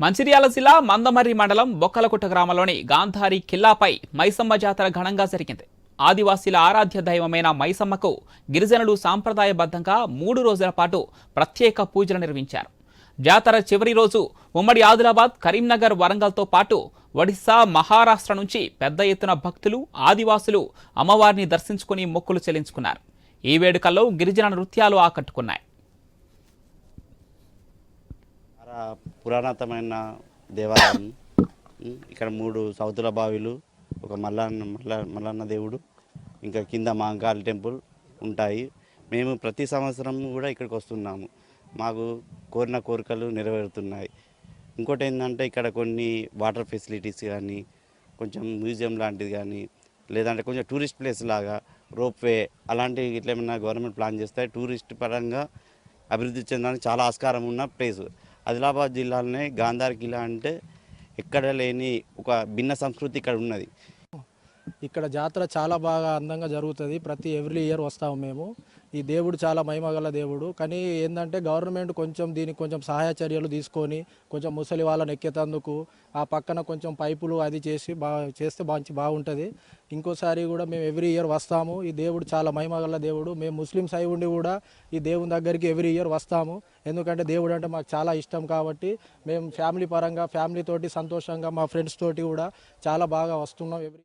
మంచిర్యాల జిల్లా మందమర్రి మండలం బొక్కలకుట్ట గ్రామంలోని గాంధారి కిల్లాపై మైసమ్మ జాతర ఘనంగా జరిగింది. ఆదివాసీల ఆరాధ్య దైవమైన మైసమ్మకు గిరిజనులు సాంప్రదాయబద్ధంగా మూడు రోజుల పాటు ప్రత్యేక పూజలు నిర్వహించారు. జాతర చివరి రోజు ఉమ్మడి ఆదిలాబాద్ కరీంనగర్ వరంగల్తో పాటు ఒడిశా మహారాష్ట్ర నుంచి పెద్ద ఎత్తున భక్తులు ఆదివాసులు అమ్మవారిని దర్శించుకుని మొక్కులు చెల్లించుకున్నారు. ఈ వేడుకల్లో గిరిజన నృత్యాలు ఆకట్టుకున్నాయి. పురాణతమైన పురాతనమైన దేవాలయం. ఇక్కడ మూడు సౌతుల బావిలు ఒక మల్లన్న మల్ల మల్లన్న దేవుడు ఇంకా కింద మాంకాళ టెంపుల్ ఉంటాయి. మేము ప్రతి సంవత్సరం కూడా ఇక్కడికి వస్తున్నాము. మాకు కోరిన కోరికలు నెరవేరుతున్నాయి. ఇంకోటి ఏంటంటే ఇక్కడ కొన్ని వాటర్ ఫెసిలిటీస్ కానీ కొంచెం మ్యూజియం లాంటిది కానీ లేదంటే కొంచెం టూరిస్ట్ ప్లేస్ లాగా రోప్వే అలాంటివి ఇట్లా ఏమైనా గవర్నమెంట్ ప్లాన్ చేస్తే టూరిస్ట్ పరంగా అభివృద్ధి చెందడానికి చాలా ఆస్కారం ఉన్న ప్లేస్. ఆదిలాబాద్ జిల్లాలోనే గాంధార్ కిలా అంటే ఎక్కడ లేని ఒక భిన్న సంస్కృతి ఇక్కడ ఉన్నది. ఇక్కడ జాతర చాలా బాగా అందంగా జరుగుతుంది. ప్రతి ఎవ్రీ ఇయర్ వస్తాము మేము. ఈ దేవుడు చాలా మహిమగల దేవుడు. కానీ ఏంటంటే గవర్నమెంట్ కొంచెం దీనికి కొంచెం సహాయ చర్యలు తీసుకొని కొంచెం ముసలి వాళ్ళని ఎక్కేతందుకు ఆ పక్కన కొంచెం పైపులు అది చేసి బాగా చేస్తే మంచి బాగుంటుంది. ఇంకోసారి కూడా మేము ఎవ్రీ ఇయర్ వస్తాము. ఈ దేవుడు చాలా మహిమగల దేవుడు. మేము ముస్లిమ్స్ అయి ఉండి కూడా ఈ దేవుని దగ్గరికి ఎవ్రీ ఇయర్ వస్తాము. ఎందుకంటే దేవుడు అంటే మాకు చాలా ఇష్టం కాబట్టి మేము ఫ్యామిలీ పరంగా ఫ్యామిలీ తోటి సంతోషంగా మా ఫ్రెండ్స్ తోటి కూడా చాలా బాగా వస్తున్నాం. ఎవ్రీ